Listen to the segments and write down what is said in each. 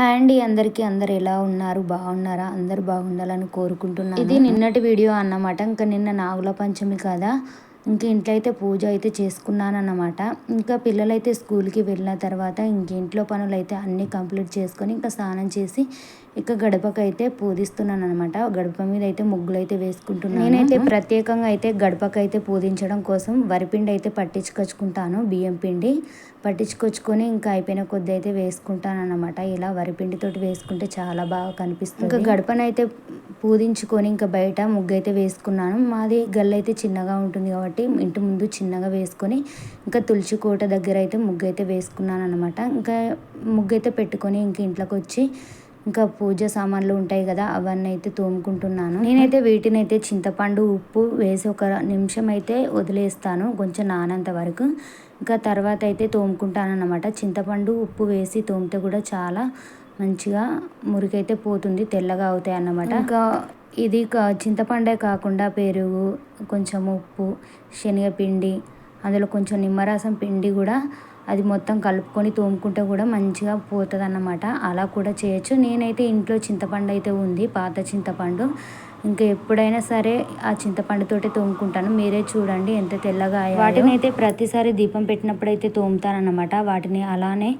Handy అందరికీ అందరు ఎలా ఉన్నారు? బాగున్నారా? అందరు బాగుండాలని కోరుకుంటున్నాను. ఇది నిన్నటి వీడియో అన్నమాట. ఇంకా నిన్న నాగుల పంచమి కదా. ఇంకా ఇంట్లో అయితే పూజ అయితే చేసుకున్నాను అన్నమాట ఇంకా పిల్లలైతే స్కూల్కి వెళ్ళిన తర్వాత ఇంక ఇంట్లో పనులు అయితే అన్నీ కంప్లీట్ చేసుకొని ఇంకా స్నానం చేసి ఇక గడపకైతే పూజిస్తున్నాను అనమాట గడప మీద అయితే ముగ్గులు అయితే వేసుకుంటున్నాను. నేనైతే ప్రత్యేకంగా అయితే గడపకైతే పూజించడం కోసం వరిపిండి అయితే పట్టించుకొచ్చుకుంటాను బియ్యం పిండి పట్టించుకొచ్చుకొని ఇంకా అయిపోయిన కొద్ది అయితే వేసుకుంటాను అనమాట ఇలా వరిపిండితోటి వేసుకుంటే చాలా బాగా కనిపిస్తుంది. ఇంకా గడపనైతే పూజించుకొని ఇంకా బయట ముగ్గు అయితే వేసుకున్నాను. మాది గల్ల అయితే చిన్నగా ఉంటుంది కాబట్టి ఇంటి ముందు చిన్నగా వేసుకొని ఇంకా తులసి కోట దగ్గర అయితే ముగ్గు అయితే వేసుకున్నాను అనమాట ఇంకా ముగ్గు అయితే పెట్టుకొని ఇంక ఇంట్లోకి వచ్చి ఇంకా పూజ సామాన్లు ఉంటాయి కదా అవన్నీ అయితే తోముకుంటున్నాను. నేనైతే వీటిని అయితే చింతపండు ఉప్పు వేసి ఒక నిమిషం అయితే వదిలేస్తాను కొంచెం నానంత వరకు. ఇంకా తర్వాత అయితే తోముకుంటాను అనమాట చింతపండు ఉప్పు వేసి తోమితే కూడా చాలా మంచిగా మురికైతే పోతుంది తెల్లగా అవుతాయి అన్నమాట. ఇంకా ఇది చింతపండే కాకుండా పెరుగు కొంచెం ఉప్పు శనగపిండి అందులో కొంచెం నిమ్మరసం పిండి కూడా అది మొత్తం కలుపుకొని తోముకుంటే కూడా మంచిగా పోతుంది అన్నమాట అలా కూడా చేయొచ్చు. నేనైతే ఇంట్లో చింతపండు అయితే ఉంది పాత చింతపండు. ఇంకా ఎప్పుడైనా సరే ఆ చింతపండుతోటే తోముకుంటాను. మీరే చూడండి ఎంత తెల్లగా వాటిని అయితే ప్రతిసారి దీపం పెట్టినప్పుడు అయితే తోముతానన్నమాట. వాటిని అలానే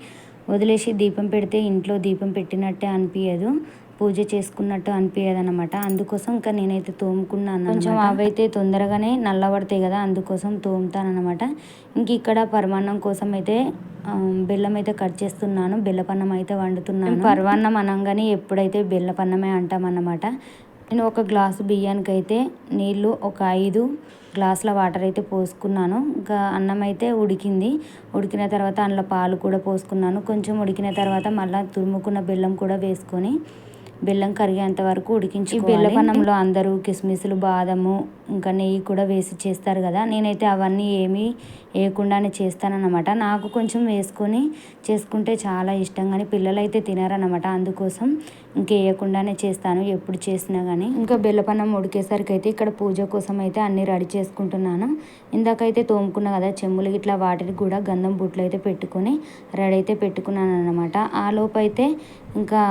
వదిలేసి దీపం పెడితే ఇంట్లో దీపం పెట్టినట్టే అనిపించదు పూజ చేసుకున్నట్టు అనిపించదు అనమాట అందుకోసం ఇంకా నేనైతే తోముకున్నాను కొంచెం అవైతే తొందరగానే నల్లబడతాయి కదా అందుకోసం తోముతానమాట ఇంక ఇక్కడ పరమాన్నం కోసం అయితే బెల్లం అయితే కట్ చేస్తున్నాను. బెల్లపన్నం అయితే వండుతున్నాను పరమాన్నం అనగానే ఎప్పుడైతే బెల్లపన్నమే అంటామన్నమాట. నేను ఒక గ్లాసు బియ్యానికి అయితే నీళ్ళు ఒక ఐదు గ్లాసుల వాటర్ అయితే పోసుకున్నాను. ఇంకా అన్నం అయితే ఉడికింది. ఉడికిన తర్వాత అందులో పాలు కూడా పోసుకున్నాను. కొంచెం ఉడికిన తర్వాత మళ్ళీ తురుముకున్న బెల్లం కూడా వేసుకొని బెల్లం కరిగేంత వరకు ఉడికించి బెల్లపన్నంలో అందరూ కిస్మిస్లు బాదము ఇంకా నెయ్యి కూడా వేసి చేస్తారు కదా. నేనైతే అవన్నీ ఏమీ వేయకుండానే చేస్తానన్నమాట. నాకు కొంచెం వేసుకొని చేసుకుంటే చాలా ఇష్టం కానీ పిల్లలు అయితే తినారనమాట అందుకోసం ఇంకా వేయకుండానే చేస్తాను. ఎప్పుడు చేసినా కానీ ఇంకా బెల్లపన్నం ఉడికేసరికి అయితే ఇక్కడ పూజ కోసం అయితే అన్ని రెడీ చేసుకుంటున్నాను. ఇందాకైతే తోముకున్నా కదా చెమ్ములు ఇట్లా వాటికి కూడా గంధం బుట్లు అయితే పెట్టుకొని రెడీ అయితే పెట్టుకున్నాను అనమాట ఆ లోపు అయితే ఇంకా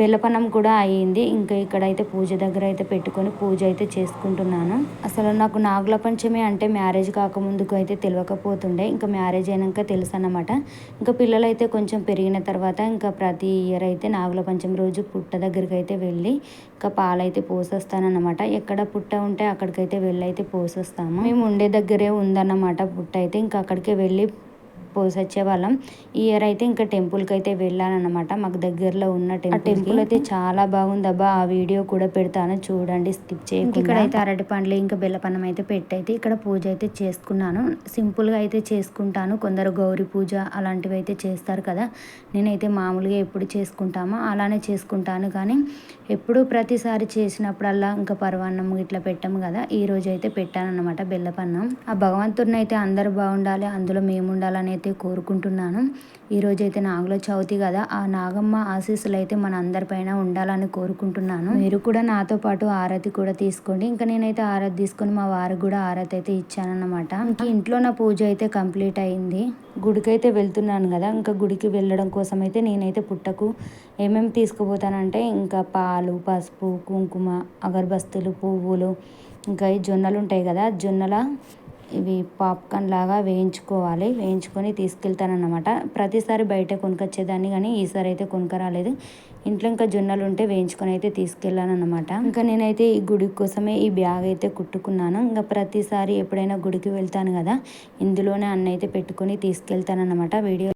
బెలపనం కూడా అయ్యింది. ఇంకా ఇక్కడైతే పూజ దగ్గర అయితే పెట్టుకొని పూజ అయితే చేసుకుంటున్నాను. అసలు నాకు నాగుల పంచమి అంటే మ్యారేజ్ కాకముందుకు అయితే తెలియకపోతుండే ఇంకా మ్యారేజ్ అయినాక తెలుసు అనమాట ఇంకా పిల్లలు అయితే కొంచెం పెరిగిన తర్వాత ఇంకా ప్రతి ఇయర్ అయితే నాగుల పంచమి రోజు పుట్ట దగ్గరికి అయితే వెళ్ళి ఇంకా పాలైతే పోసేస్తానమాట ఎక్కడ పుట్ట ఉంటే అక్కడికైతే వెళ్ళి అయితే పోసేస్తాము. మేము ఉండే దగ్గరే ఉందన్నమాట పుట్ట అయితే. ఇంకా అక్కడికే వెళ్ళి పోసి వచ్చేవాళ్ళం ఈ ఇయర్ అయితే ఇంకా టెంపుల్కి అయితే వెళ్ళానమాట మాకు దగ్గరలో ఉన్న టెంపుల్ టెంపుల్ అయితే చాలా బాగుంది అబ్బా. ఆ వీడియో కూడా పెడతాను. చూడండి స్కిప్ చేయండి ఇక్కడ అయితే అరటి పండ్లు ఇంకా బెల్లపన్నం అయితే పెట్టయితే ఇక్కడ పూజ అయితే చేసుకున్నాను. సింపుల్గా అయితే చేసుకుంటాను. కొందరు గౌరీ పూజ అలాంటివి అయితే చేస్తారు కదా. నేనైతే మామూలుగా ఎప్పుడు చేసుకుంటామో అలానే చేసుకుంటాను. కానీ ఎప్పుడు ప్రతిసారి చేసినప్పుడల్లా ఇంకా పరవాన్నం ఇట్లా పెట్టాము కదా. ఈ రోజు అయితే పెట్టాను అనమాట బెల్లపన్నం. ఆ భగవంతుడిని అయితే అందరు బాగుండాలి అందులో మేము ఉండాలని అయితే కోరుకుంటున్నాను. ఈరోజైతే నాగుల చవితి కదా ఆ నాగమ్మ ఆశీస్సులు అయితే మన అందరిపైన ఉండాలని కోరుకుంటున్నాను. మీరు కూడా నాతో పాటు ఆరతి కూడా తీసుకోండి. ఇంకా నేనైతే ఆరతి తీసుకొని మా వారికి కూడా ఆరతి అయితే ఇచ్చానన్నమాట. ఇంకా ఇంట్లో నా పూజ అయితే కంప్లీట్ అయింది. గుడికైతే వెళ్తున్నాను కదా ఇంకా గుడికి వెళ్ళడం కోసం అయితే నేనైతే పుట్టకు ఏమేమి తీసుకుపోతానంటే ఇంకా పాలు పసుపు కుంకుమ అగరబస్తులు పువ్వులు ఇంకా ఈ జొన్నలు ఉంటాయి కదా జొన్నల ఇవి పాప్కార్న్ లాగా వేయించుకోవాలి. వేయించుకొని తీసుకెళ్తానన్నమాట. ప్రతిసారి బయట కొనుకొచ్చేదాన్ని కానీ ఈసారి అయితే కొనుక్కరాలేదు. ఇంట్లో ఇంకా జొన్నలు ఉంటే వేయించుకొని అయితే తీసుకెళ్ళాను ఇంకా నేనైతే ఈ గుడి కోసమే ఈ బ్యాగ్ అయితే కుట్టుకున్నాను. ఇంకా ప్రతిసారి ఎప్పుడైనా గుడికి వెళ్తాను కదా ఇందులోనే అన్న అయితే పెట్టుకొని తీసుకెళ్తానన్నమాట. వీడియో